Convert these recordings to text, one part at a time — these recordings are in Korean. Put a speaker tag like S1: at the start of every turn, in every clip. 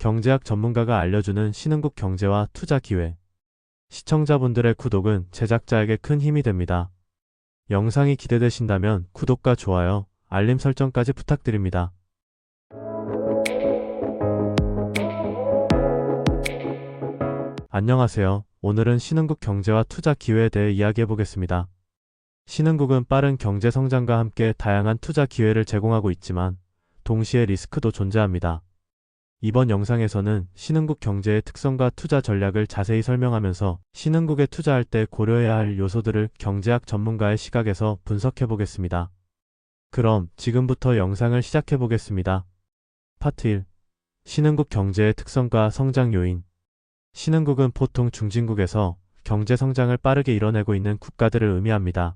S1: 경제학 전문가가 알려주는 신흥국 경제와 투자 기회. 시청자분들의 구독은 제작자에게 큰 힘이 됩니다. 영상이 기대되신다면 구독과 좋아요, 알림 설정까지 부탁드립니다. 안녕하세요. 오늘은 신흥국 경제와 투자 기회에 대해 이야기해 보겠습니다. 신흥국은 빠른 경제 성장과 함께 다양한 투자 기회를 제공하고 있지만 동시에 리스크도 존재합니다. 이번 영상에서는 신흥국 경제의 특성과 투자 전략을 자세히 설명하면서 신흥국에 투자할 때 고려해야 할 요소들을 경제학 전문가의 시각에서 분석해 보겠습니다. 그럼 지금부터 영상을 시작해 보겠습니다. 파트 1. 신흥국 경제의 특성과 성장 요인. 신흥국은 보통 중진국에서 경제 성장을 빠르게 이뤄내고 있는 국가들을 의미합니다.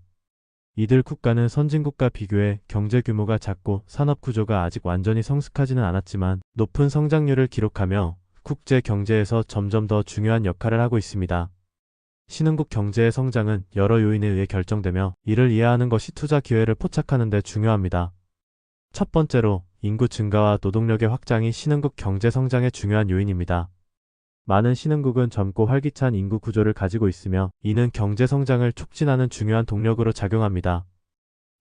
S1: 이들 국가는 선진국과 비교해 경제 규모가 작고 산업 구조가 아직 완전히 성숙하지는 않았지만 높은 성장률을 기록하며 국제 경제에서 점점 더 중요한 역할을 하고 있습니다. 신흥국 경제의 성장은 여러 요인에 의해 결정되며 이를 이해하는 것이 투자 기회를 포착하는 데 중요합니다. 첫 번째로 인구 증가와 노동력의 확장이 신흥국 경제 성장의 중요한 요인입니다. 많은 신흥국은 젊고 활기찬 인구 구조를 가지고 있으며 이는 경제 성장을 촉진하는 중요한 동력으로 작용합니다.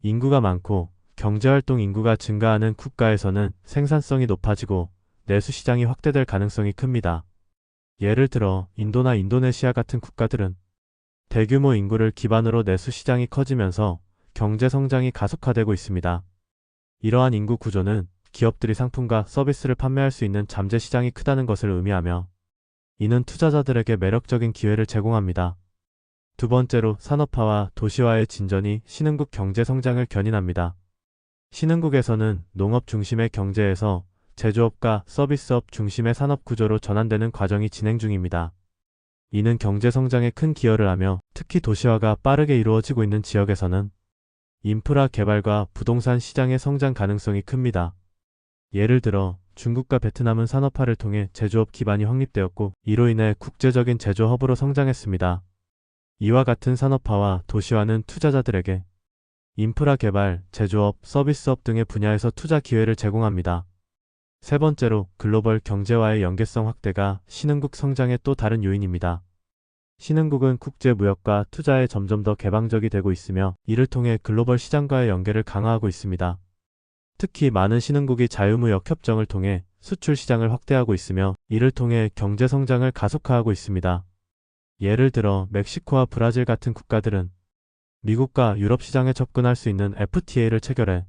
S1: 인구가 많고 경제활동 인구가 증가하는 국가에서는 생산성이 높아지고 내수 시장이 확대될 가능성이 큽니다. 예를 들어 인도나 인도네시아 같은 국가들은 대규모 인구를 기반으로 내수 시장이 커지면서 경제 성장이 가속화되고 있습니다. 이러한 인구 구조는 기업들이 상품과 서비스를 판매할 수 있는 잠재 시장이 크다는 것을 의미하며 이는 투자자들에게 매력적인 기회를 제공합니다. 두 번째로 산업화와 도시화의 진전이 신흥국 경제 성장을 견인합니다. 신흥국에서는 농업 중심의 경제에서 제조업과 서비스업 중심의 산업 구조로 전환되는 과정이 진행 중입니다. 이는 경제 성장에 큰 기여를 하며 특히 도시화가 빠르게 이루어지고 있는 지역에서는 인프라 개발과 부동산 시장의 성장 가능성이 큽니다. 예를 들어 중국과 베트남은 산업화를 통해 제조업 기반이 확립되었고 이로 인해 국제적인 제조 허브로 성장했습니다. 이와 같은 산업화와 도시화는 투자자들에게 인프라 개발, 제조업, 서비스업 등의 분야에서 투자 기회를 제공합니다. 세 번째로 글로벌 경제와의 연계성 확대가 신흥국 성장의 또 다른 요인입니다. 신흥국은 국제 무역과 투자에 점점 더 개방적이 되고 있으며 이를 통해 글로벌 시장과의 연계를 강화하고 있습니다. 특히 많은 신흥국이 자유무역 협정을 통해 수출 시장을 확대하고 있으며 이를 통해 경제 성장을 가속화하고 있습니다. 예를 들어 멕시코와 브라질 같은 국가들은 미국과 유럽 시장에 접근할 수 있는 FTA를 체결해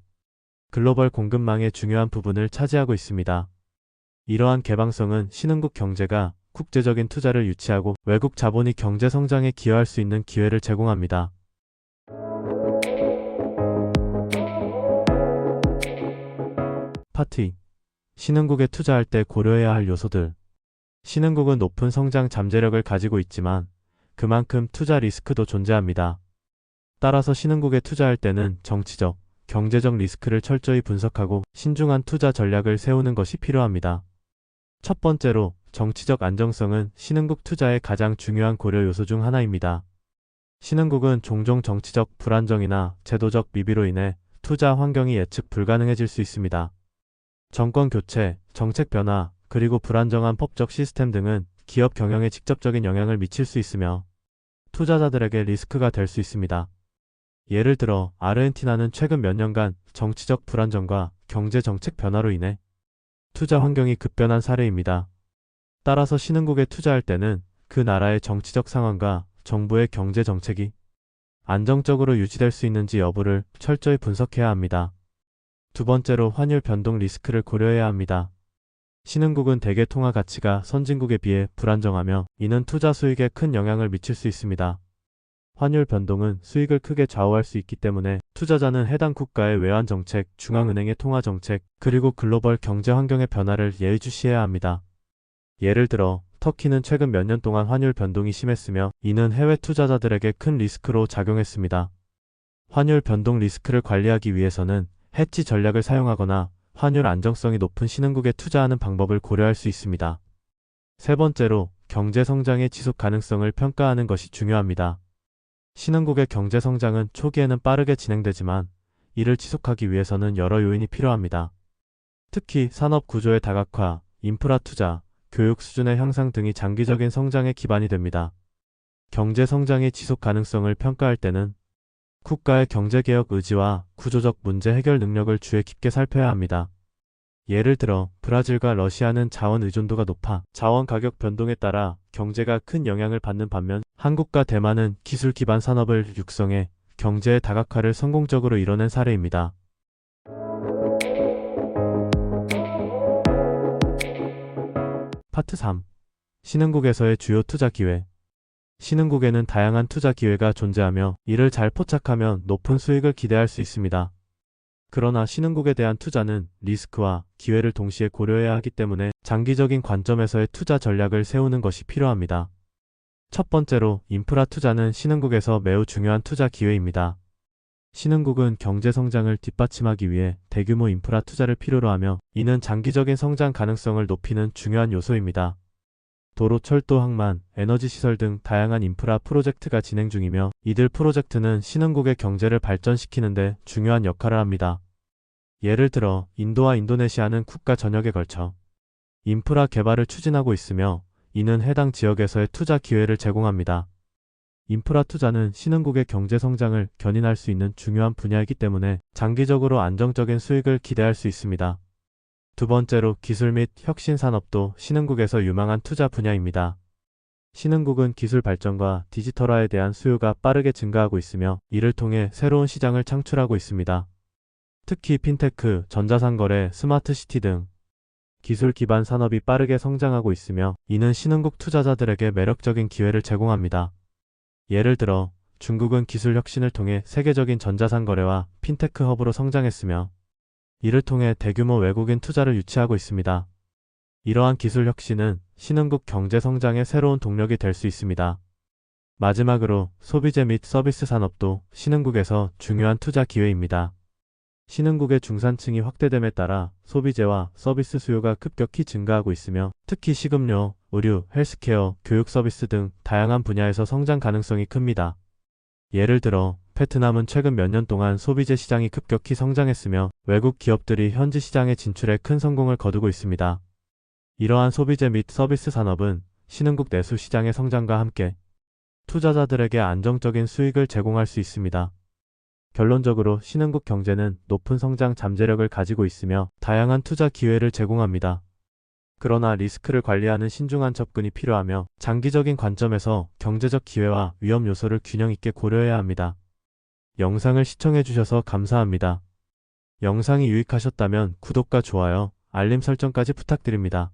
S1: 글로벌 공급망의 중요한 부분을 차지하고 있습니다. 이러한 개방성은 신흥국 경제가 국제적인 투자를 유치하고 외국 자본이 경제 성장에 기여할 수 있는 기회를 제공합니다. 2. 신흥국에 투자할 때 고려해야 할 요소들. 신흥국은 높은 성장 잠재력을 가지고 있지만 그만큼 투자 리스크도 존재합니다. 따라서 신흥국에 투자할 때는 정치적, 경제적 리스크를 철저히 분석하고 신중한 투자 전략을 세우는 것이 필요합니다. 첫 번째로 정치적 안정성은 신흥국 투자의 가장 중요한 고려 요소 중 하나입니다. 신흥국은 종종 정치적 불안정이나 제도적 미비로 인해 투자 환경이 예측 불가능해질 수 있습니다. 정권 교체, 정책 변화, 그리고 불안정한 법적 시스템 등은 기업 경영에 직접적인 영향을 미칠 수 있으며 투자자들에게 리스크가 될 수 있습니다. 예를 들어 아르헨티나는 최근 몇 년간 정치적 불안정과 경제 정책 변화로 인해 투자 환경이 급변한 사례입니다. 따라서 신흥국에 투자할 때는 그 나라의 정치적 상황과 정부의 경제 정책이 안정적으로 유지될 수 있는지 여부를 철저히 분석해야 합니다. 두 번째로 환율 변동 리스크를 고려해야 합니다. 신흥국은 대개 통화 가치가 선진국에 비해 불안정하며 이는 투자 수익에 큰 영향을 미칠 수 있습니다. 환율 변동은 수익을 크게 좌우할 수 있기 때문에 투자자는 해당 국가의 외환 정책, 중앙은행의 통화 정책, 그리고 글로벌 경제 환경의 변화를 예의주시해야 합니다. 예를 들어 터키는 최근 몇 년 동안 환율 변동이 심했으며 이는 해외 투자자들에게 큰 리스크로 작용했습니다. 환율 변동 리스크를 관리하기 위해서는 해치 전략을 사용하거나 환율 안정성이 높은 신흥국에 투자하는 방법을 고려할 수 있습니다. 세 번째로 경제 성장의 지속 가능성을 평가하는 것이 중요합니다. 신흥국의 경제 성장은 초기에는 빠르게 진행되지만 이를 지속하기 위해서는 여러 요인이 필요합니다. 특히 산업 구조의 다각화, 인프라 투자, 교육 수준의 향상 등이 장기적인 성장의 기반이 됩니다. 경제 성장의 지속 가능성을 평가할 때는 국가의 경제개혁 의지와 구조적 문제 해결 능력을 주의 깊게 살펴야 합니다. 예를 들어 브라질과 러시아는 자원 의존도가 높아 자원 가격 변동에 따라 경제가 큰 영향을 받는 반면 한국과 대만은 기술 기반 산업을 육성해 경제의 다각화를 성공적으로 이뤄낸 사례입니다. 파트 3. 신흥국에서의 주요 투자 기회. 신흥국에는 다양한 투자 기회가 존재하며 이를 잘 포착하면 높은 수익을 기대할 수 있습니다. 그러나 신흥국에 대한 투자는 리스크와 기회를 동시에 고려해야 하기 때문에 장기적인 관점에서의 투자 전략을 세우는 것이 필요합니다. 첫 번째로 인프라 투자는 신흥국에서 매우 중요한 투자 기회입니다. 신흥국은 경제 성장을 뒷받침하기 위해 대규모 인프라 투자를 필요로 하며 이는 장기적인 성장 가능성을 높이는 중요한 요소입니다. 도로, 철도, 항만, 에너지 시설 등 다양한 인프라 프로젝트가 진행 중이며 이들 프로젝트는 신흥국의 경제를 발전시키는데 중요한 역할을 합니다. 예를 들어 인도와 인도네시아는 국가 전역에 걸쳐 인프라 개발을 추진하고 있으며 이는 해당 지역에서의 투자 기회를 제공합니다. 인프라 투자는 신흥국의 경제 성장을 견인할 수 있는 중요한 분야이기 때문에 장기적으로 안정적인 수익을 기대할 수 있습니다. 두 번째로 기술 및 혁신 산업도 신흥국에서 유망한 투자 분야입니다. 신흥국은 기술 발전과 디지털화에 대한 수요가 빠르게 증가하고 있으며 이를 통해 새로운 시장을 창출하고 있습니다. 특히 핀테크, 전자상거래, 스마트시티 등 기술 기반 산업이 빠르게 성장하고 있으며 이는 신흥국 투자자들에게 매력적인 기회를 제공합니다. 예를 들어 중국은 기술 혁신을 통해 세계적인 전자상거래와 핀테크 허브로 성장했으며 이를 통해 대규모 외국인 투자를 유치하고 있습니다. 이러한 기술 혁신은 신흥국 경제 성장의 새로운 동력이 될 수 있습니다. 마지막으로 소비재 및 서비스 산업도 신흥국에서 중요한 투자 기회입니다. 신흥국의 중산층이 확대됨에 따라 소비재와 서비스 수요가 급격히 증가하고 있으며 특히 식음료, 의류, 헬스케어, 교육 서비스 등 다양한 분야에서 성장 가능성이 큽니다. 예를 들어 베트남은 최근 몇 년 동안 소비재 시장이 급격히 성장했으며 외국 기업들이 현지 시장에 진출해 큰 성공을 거두고 있습니다. 이러한 소비재 및 서비스 산업은 신흥국 내수 시장의 성장과 함께 투자자들에게 안정적인 수익을 제공할 수 있습니다. 결론적으로 신흥국 경제는 높은 성장 잠재력을 가지고 있으며 다양한 투자 기회를 제공합니다. 그러나 리스크를 관리하는 신중한 접근이 필요하며 장기적인 관점에서 경제적 기회와 위험 요소를 균형 있게 고려해야 합니다. 영상을 시청해주셔서 감사합니다. 영상이 유익하셨다면 구독과 좋아요, 알림 설정까지 부탁드립니다.